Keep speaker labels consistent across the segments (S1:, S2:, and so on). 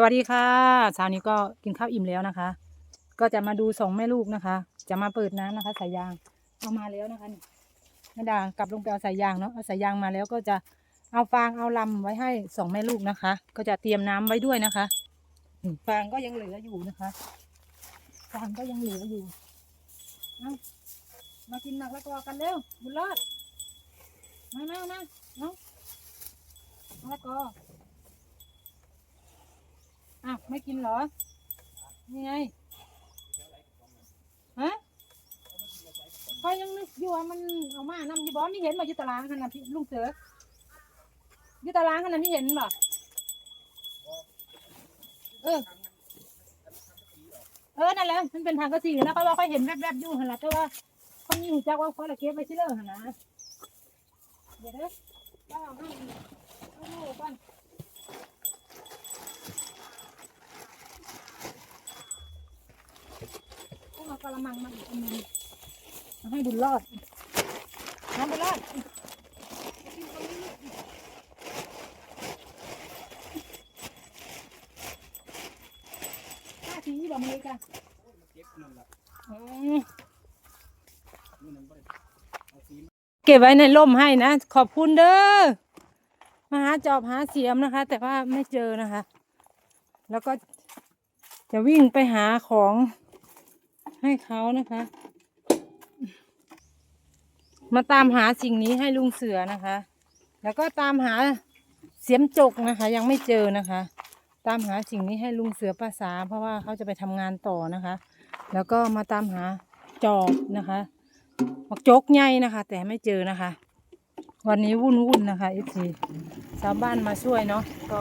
S1: สวัสดีค่ะเช้านี้ก็กินข้าวอิ่มแล้วนะคะ ก็จะมาดูสองแม่ลูกนะคะ จะมาเปิดน้ำนะคะสายยางเอามาแล้วนะคะนี่แม่ดากลับลงไปเอาสายยางเนาะเอาสายยางมาแล้วก็จะเอาฟางเอาลำไว้ให้สองแม่ลูกนะคะ ก็จะเตรียมน้ำไว้ด้วยนะคะฟางก็ยังเหลืออยู่นะคะฟางก็ยังเหลืออยู่เอามากินหมักแล้วก็กันเร็วบุญรอดมามามาเนาะมะละก ออ้าวไม่กินเหรอนี่ไงฮะก็ยังนึกอยู่ว่ามันเอามานำอยู่บ่ไม่เห็นบ่อยู่ตารางขนาดพี่ลุงเสืออยู่ตารางขนาดไม่เห็นบ่เออเออนั่นแหละมันเป็นทางกระสีแล้วก็ว่าค่อยเห็นแวบๆอยู่หันละแต่ว่าคนนี้หูจักว่าเขาละเก็บไปที่เลิกหันนะเดี๋ยวเด้อเอาห้เอาลูกก่อน ต้องเอา กระมังมาอีกอันหนึงมาให้บุญรอดน้ำบุญรอดห้าทีบอกมาเลยกันอืมเก็บไว้ในร่มให้นะ ขอบคุณเด้อมาหาจอบหาเสียมนะคะ แต่ว่าไม่เจอนะคะ แล้วก็จะวิ่งไปหาของ ให้เขานะคะ มาตามหาสิ่งนี้ให้ลุงเสือนะคะ แล้วก็ตามหาเสียมจกนะคะ ยังไม่เจอนะคะ ตามหาสิ่งนี้ให้ลุงเสือภาษา เพราะว่าเขาจะไปทำงานต่อนะคะ แล้วก็มาตามหาจอบนะคะมักจกใหญ่นะคะ แต่ไม่เจอนะคะ วันนี้วุ่นวุ่นๆนะคะเอฟซีชาวบ้านมาช่วยเนาะก็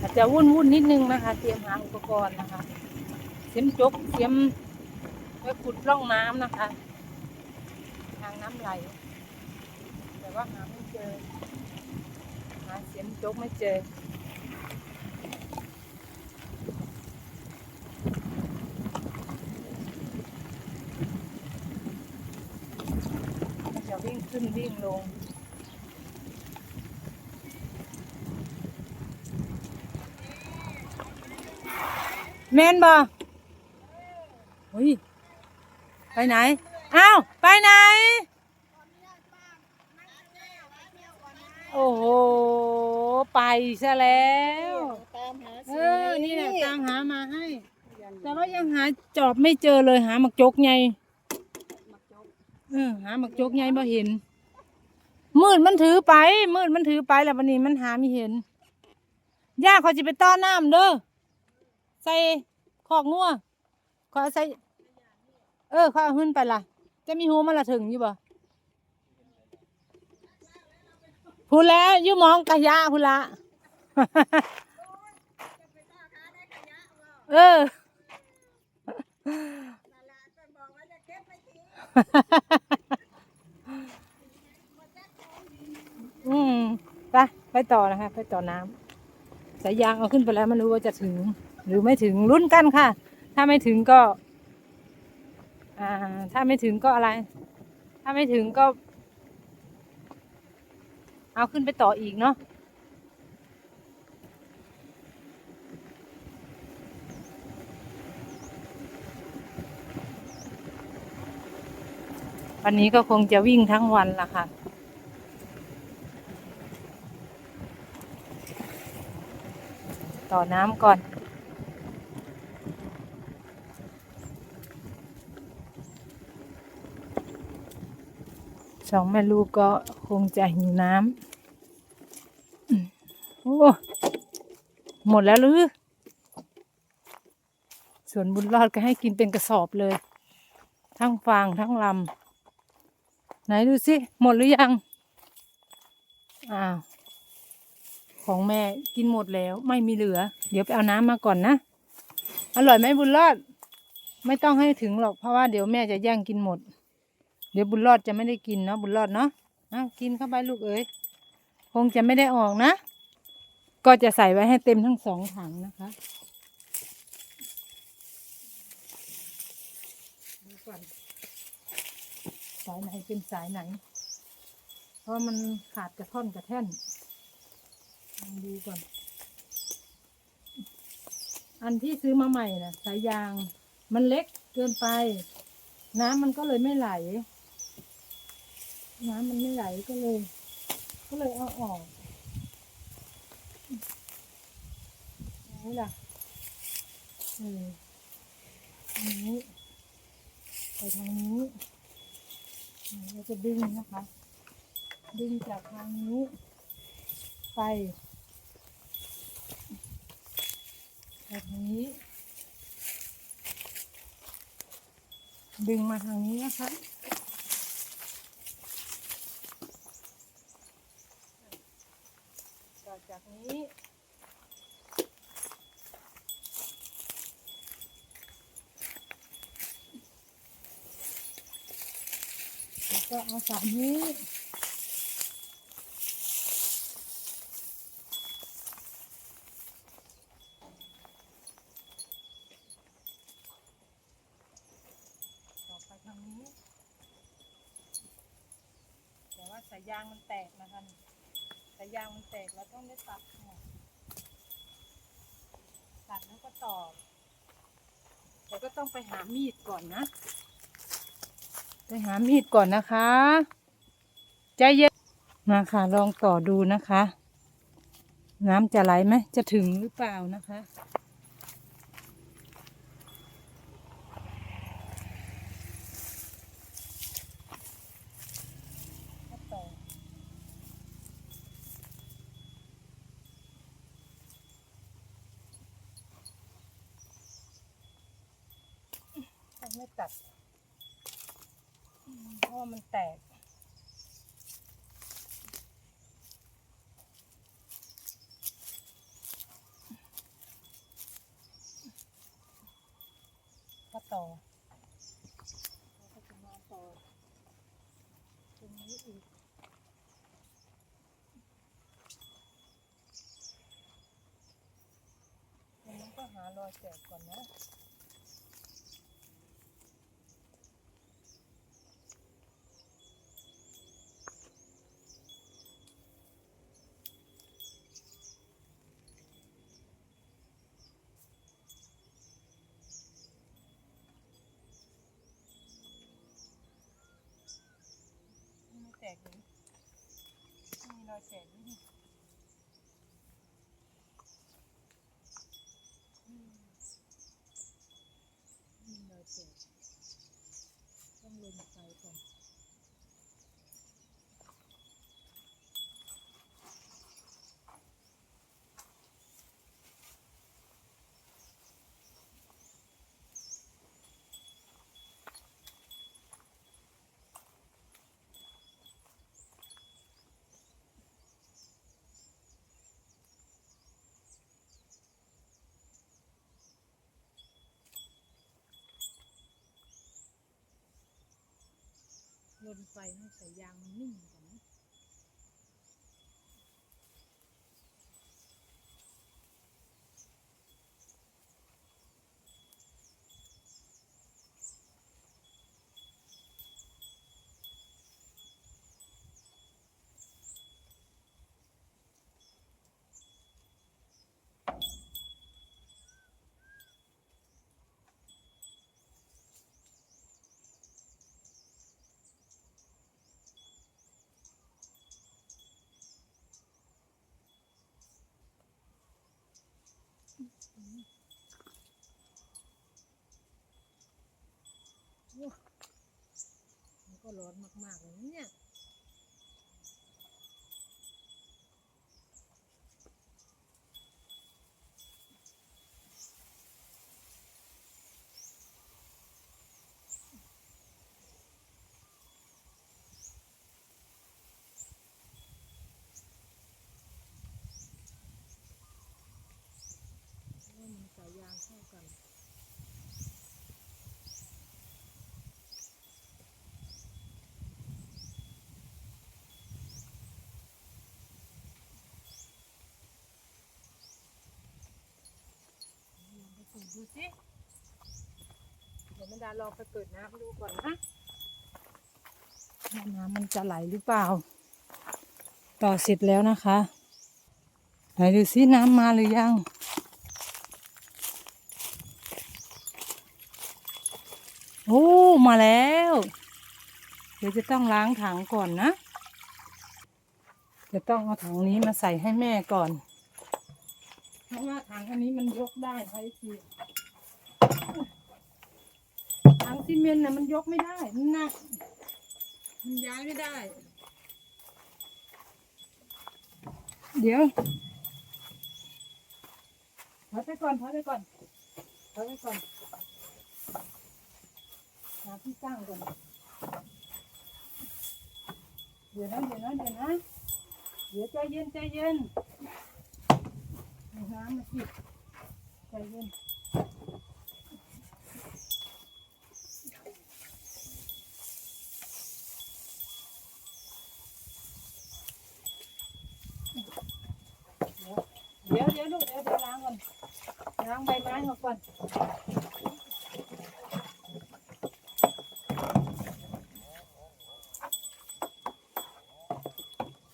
S1: อาจจะวุ่นวุ่นๆนิดนึงนะคะ เตรียมหาอุปกรณ์นะคะ เสียมจกเสียม ไว้ขุดร่องน้ำนะคะ ทางน้ำไหล แต่ว่าหาไม่เจอ หาเสียมจกไม่เจอจะวิ่งขึ้นวิ่งลงแมนบ่เฮ้ย ไปไหน อ้าว ไปไหน โอ้โห ไปซะแล้ว
S2: ตามหา
S1: เออ นี่แหละตามหามาให้ แต่ว่ายังหาจอบไม่เจอเลยหาหมักจกไงเออหาหมักจกไงบ่เห็น มืดมันถือไป มืดมันถือไปแล้ววันนี้มันหาไม่เห็น ย่าเขาจะไปต้อนน้ำเด้อ ใส่ขอกงัวขอใส่ เออขาเอาขึ้นไปละจะมีหูมันละถึงอยู่บ่พูแล้วอยูหมองกะยะพูละเอออืมไปไปต่อนะคะ ไปต่อน้ำสายยางเอาขึ้นไปแล้วไม่รู้ว่าจะถึง หรือไม่ถึงลุ้นกันค่ะ ถ้าไม่ถึงก็าไม่ถึงก็อะไร ถ้าไม่ถึงก็ เอาขึ้นไปต่ออีกเนาะวันนี้ก็คงจะวิ่งทั้งวันละค่ะ ต่อน้ำก่อน สองแม่ลูกก็คงจะหิวน้ำโอ้หมดแล้วหรือส่วนบุญรอดก็ให้กินเป็นกระสอบเลย ทั้งฟางทั้งลำไหนดูสิหมดหรือยังอ้าวของแม่กินหมดแล้วไม่มีเหลือ เดี๋ยวไปเอาน้ำมาก่อนนะ อร่อยไหมบุญรอด ไม่ต้องให้ถึงหรอกเพราะว่าเดี๋ยวแม่จะแย่งกินหมด เดี๋ยวบุญรอดจะไม่ได้กินเนาะบุญรอดเนาะเอากินเข้าไปลูกเอ๋ยคงจะไม่ได้ออกนะ ก็จะใส่ไว้ให้เต็มทั้งสองถังนะคะดูก่อนสายไหนเป็นสายไหน เพราะมันขาดกระท่อนกระแท่นลองดูก่อน อันที่ซื้อมาใหม่น่ะ สายยางมันเล็กเกินไป น้ำมันก็เลยไม่ไหล น้ำมันไม่ไหลก็เลย ก็เลยเอาออกอย่างนี่ล่ะอออันนี้ไปทางนี้เราจะดึงนะคะ ดึงจากทางนี้ไปแบบนี้ ดึงมาทางนี้นะคะต่อจากนี้ แล้วก็เอาสายนี้ต่อไปทางนี้ แต่ว่าสายยางมันแตกนะคะสายยางมันแตกเราต้องได้ตัดออกตัดแล้วก็ต่อแต่ก็ต้องไปหามีดก่อนนะ ไปหามีดก่อนนะคะ ใจเย็นมาค่ะ ลองต่อดูนะคะ น้ำจะไหลไหม จะถึงหรือเปล่านะคะ ไม่ตัด เพราะว่ามันแตก ก็ต่อแล้วก็จะมาต่อตรงนี้อีกอย่างนี้ก็หารอยแตกก่อนนะ ไม่แตกเลยมีรอยแตกนี่อืมมีรอยแตก ต้อง นไฟให้สายยางนิ่ง ก็ร้อนมากๆเลยเนี่ย ดูสิเดี๋ยวแม่ดาลองไปเปิดน้ำดูก่อนนะน้ำมันจะไหลหรือเปล่า ต่อเสร็จแล้วนะคะไหนดูสิน้ำมาหรือยังโอ้มาแล้ว เดี๋ยวจะต้องล้างถังก่อนนะ จะต้องเอาถังนี้มาใส่ให้แม่ก่อน ถังอันนี้มันยกได้ใช่สิถังซีเมนต์น่ะมันยกไม่ได้มันหนักมันย้ายไม่ได้ เดี๋ยวถอยไปก่อนถอยไปก่อนถอยไปก่อนหาที่ตั้งก่อนเดี๋ยวนะเดี๋ยวนะเดี๋ยวนะเดี๋ยวใจเย็นใจเย็นเอา น้ำมาสิใจเย็นเดี๋ยวเดี๋ยวลูกเดี๋ยวเดี๋ยวล้างก่อนล้างใบไม้ออกก่อน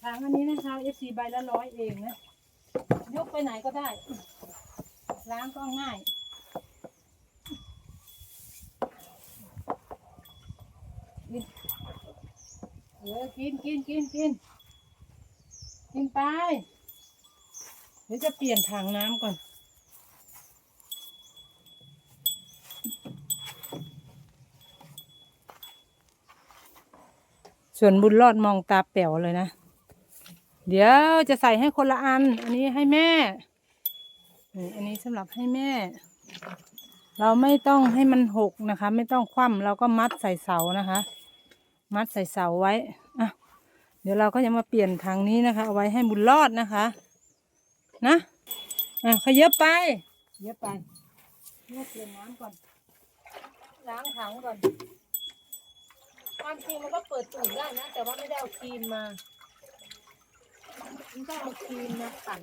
S1: ทางอันนี้นะคะ FC ใบละร้อยเองนะ ยกไปไหนก็ได้ ล้างก็ง่ายกินเออกินกินกินกินกินไป เดี๋ยวจะเปลี่ยนถังน้ำก่อน ส่วนบุญรอดมองตาแป๋วเลยนะ เดี๋ยวจะใส่ให้คนละอัน อันนี้ให้แม่ อันนี้สำหรับให้แม่ เราไม่ต้องให้มันหกนะคะ ไม่ต้องคว่ำเราก็มัดใส่เสานะคะ มัดใส่เสาไว้อะเดี๋ยวเราก็จะมาเปลี่ยนถังนี้นะคะ เอาไว้ให้บุญรอดนะคะ นะอะขยับไปขยับไปเนี่ยเปลี่ยนน้ำก่อน ล้างถังก่อน ความจริงมันก็เปิดตูดได้นะ แต่ว่าไม่ได้เอาครีมมา มันต้องเอาครีมมาขัน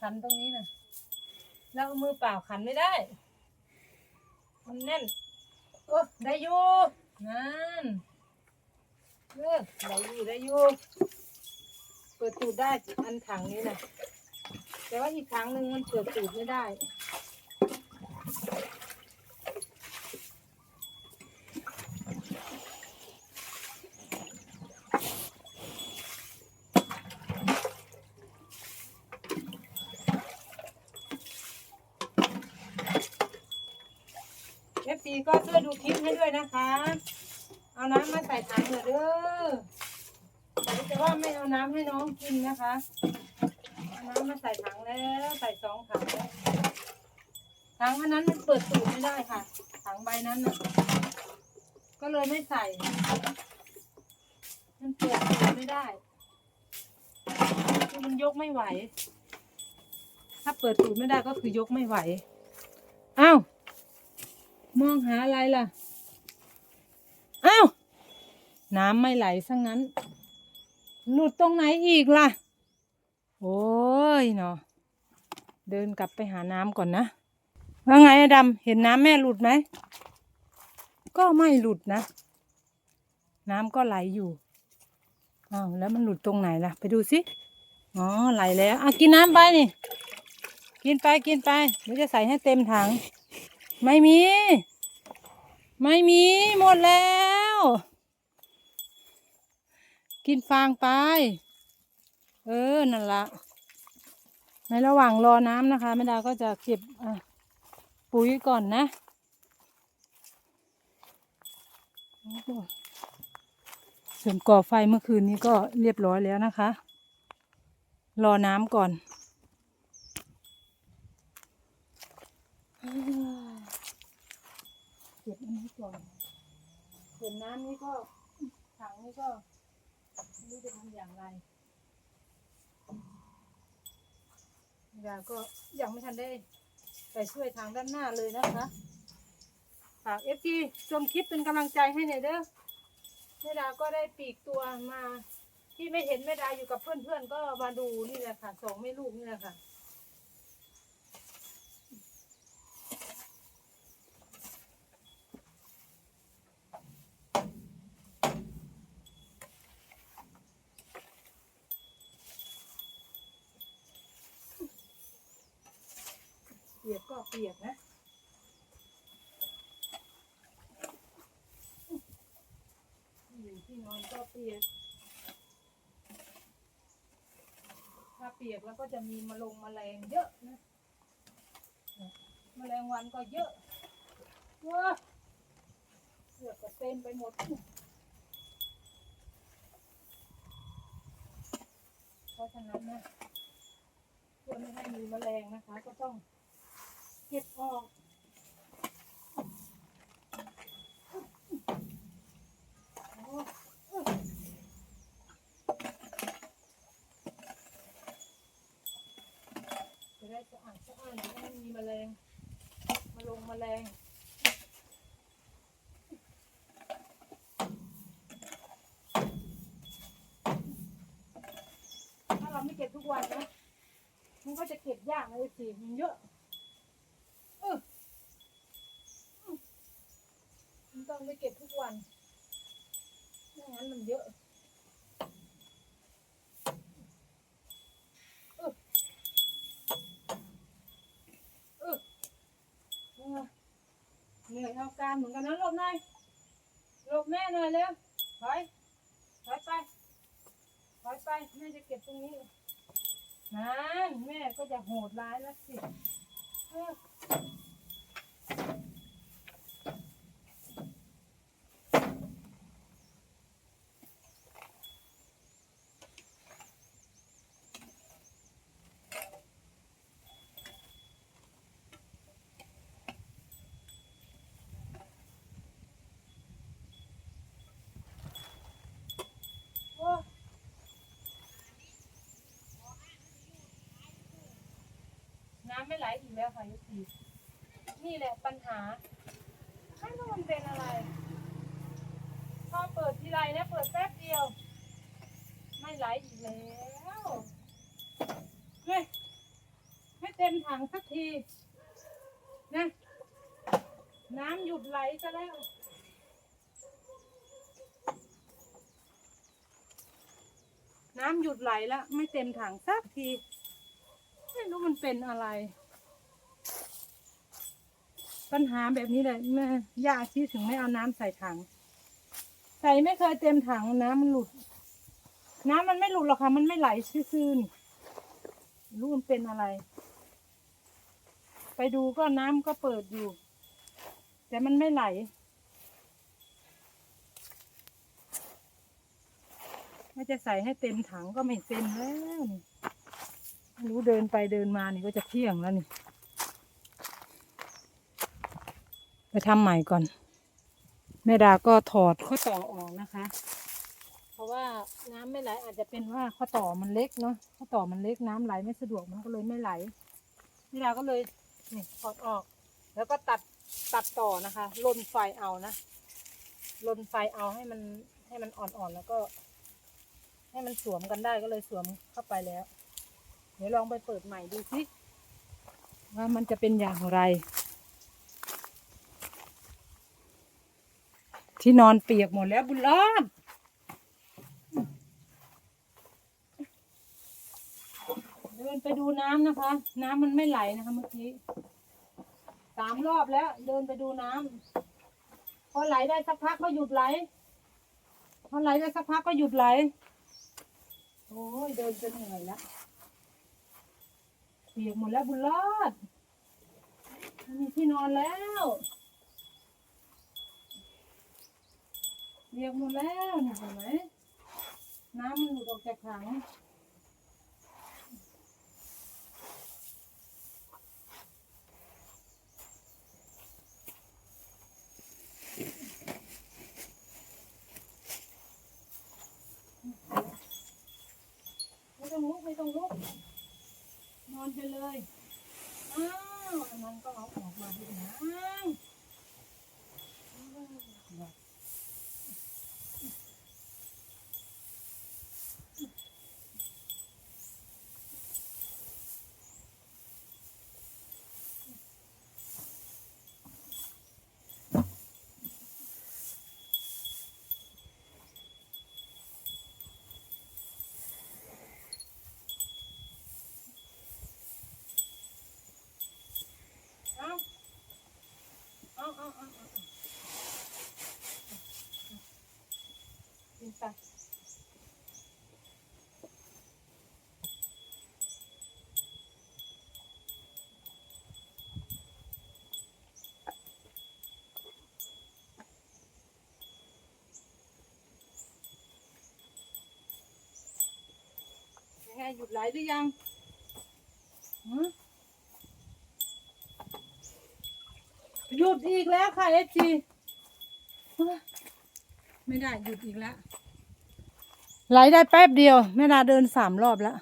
S1: ขันตรงนี้นะแล้วเอามือเปล่าขันไม่ได้ มันแน่นโอ้ได้อยู่นั่นเออได้อยู่ได้อยู่เปิดตูดได้อันถังนี้นะแต่ว่าอีกถังหนึ่งมันเปิดตูดไม่ได้ เอฟซีก็ช่วยดู คลิปให้ด้วยนะคะ เอาน้ำมาใส่ถังเถอเด้อแต่ว่าไม่เอาน้ำให้น้องกินนะคะเอาน้ำมาใส่ถังแล้วใส่สองถังแล้วถังอันนั้นมันเปิดตูดไม่ได้ค่ะ ถังใบนั้นน่ะ ก็เลยไม่ใส่ มันเปิดตูดไม่ได้คือมันยกไม่ไหว ถ้าเปิดตูดไม่ได้ก็คือยกไม่ไหว อ้าว มองหาอะไรล่ะ อ้าว น้ำไม่ไหลซะงั้น หลุดตรงไหนอีกล่ะ โอ้ยเนาะ เดินกลับไปหาน้ำก่อนนะ ว่าไงอะดำเห็นน้ำแม่หลุดไหม ก็ไม่หลุดนะ น้ำก็ไหลอยู่ อ้าวแล้วมันหลุดตรงไหนล่ะ ไปดูสิ อ๋อไหลแล้วอะกินน้ำไปนี่ กินไปกินไปเดี๋ยวจะใส่ให้เต็มถัง ไม่มี ไม่มีหมดแล้ว กินฟางไป เออ นั่นละในระหว่างรอน้ำนะคะแม่ดาก็จะเก็บปุ๋ยก่อนนะโอ้โหส่วนก่อไฟเมื่อคืนนี้ก็เรียบร้อยแล้วนะคะ รอน้ำก่อน เก็บอันนี้ก่อนส่วนน้ำนี่ก็ถังนี่ก็ไม่รู้จะทำอย่างไรยาก็ยังไม่ทันได้ไปช่วยทางด้านหน้าเลยนะคะฝากเอฟซีชมคลิปเป็นกำลังใจให้หน่อยเด้อแม่ดาก็ได้ปีกตัวมา ที่ไม่เห็นแม่ดาอยู่กับเพื่อนๆก็มาดูนี่แหละค่ะสองแม่ลูกนี่แหละค่ะ ปียกก็เปียกนะที่นอนก็เปียก ถ้าเปียกแล้วก็จะมีมาลงมาแรงเยอะนะมาแรงวันก็เยอะว้าเสือกก็เต็มไปหมดเพราะฉะนั้นนะเพื่อไม่ให้มีมแมลงนะคะ ก็ต้อง เก็บออกจะได้สะอาดสะอาดไม่มีแมลงมาลงแมลงถ้าเราไม่เก็บทุกวันนะมันก็จะเก็บยากเลยสิมันเยอะเอออืมมันต้องไปเก็บทุกวันไม่งั้นมันเยอะเออเออเออ เหนื่อยเอาการเหมือนกันนะหลบหน่อยหลบแม่หน่อยเร็วถอยถอยไปถอยไปแม่จะเก็บตรงนี้นั่นแม่ก็จะโหดร้ายแล้วสิำไม่ไหลอีกแล้วค่ะยุทีนี่แหละปัญหาไม่รู้มันเป็นอะไร พอเปิดทีไรนะเปิดแป๊บเดียว ไม่ไหลอีกแล้วเฮ้ยไม่เต็มถังสักทีนะน้ำหยุดไหลซะแล้วน้ำหยุดไหลแล้ว ไม่เต็มถังสักที ไม่รู้มันเป็นอะไร ปัญหาแบบนี้แหละแม่ย่าชี้ถึงไม่เอาน้ำใส่ถัง ใส่ไม่เคยเต็มถังน้ำมันหลุด น้ำมันไม่หลุดหรอกค่ะ มันไม่ไหลซื่อๆนี่รู้มันเป็นอะไร ไปดูก็น้ำก็เปิดอยู่ แต่มันไม่ไหล ไม่จะใส่ให้เต็มถังก็ไม่เต็มแล้วนี่ไม่รู้เดินไปเดินมานี่ก็จะเที่ยงแล้วนี่ ไปทำใหม่ก่อน แม่ดาก็ถอดข้อต่อออกนะคะ เพราะว่าน้ำไม่ไหลอาจจะเป็นว่าข้อต่อมันเล็กเนาะข้อต่อมันเล็กน้ำไหลไม่สะดวกมันก็เลยไม่ไหลแม่ดาก็เลยนี่ถอดออก แล้วก็ตัดตัดต่อนะคะลนไฟเอานะลนไฟเอาให้มันให้มันอ่อนๆแล้วก็ ให้มันสวมกันได้ก็เลยสวมเข้าไปแล้ว เดี๋ยวลองไปเปิดใหม่ดูสิว่ามันจะเป็นอย่างไร ที่นอนเปียกหมดแล้วบุญรอดเดินไปดูน้ำนะคะ น้ำมันไม่ไหลนะคะเมื่อกี้สามรอบแล้ว เดินไปดูน้ำพอไหลได้สักพักก็หยุดไหลพอไหลได้สักพักก็หยุดไหลโอ้ยเดินจนเหนื่อยแล้วเปียกหมดแล้วบุญรอดมีที่นอนแล้ว เปียกหมดแล้วเนี่ยเห็นไหมน้ำมันหลุดออกจากถังไม่ต้องลุกไม่ต้องลุกนอนไปเลยอ้าวอันนั้นก็เอาออกมาดีนะเอาเอาเอาเอาเอากินไป ไง หยุดไหลหรือยังหยุดอีกแล้วค่ะเอจีไม่ได้หยุดอีกแล้ว ไหลได้แป๊บเดียวแม่ดาเดินสามรอบแล้ว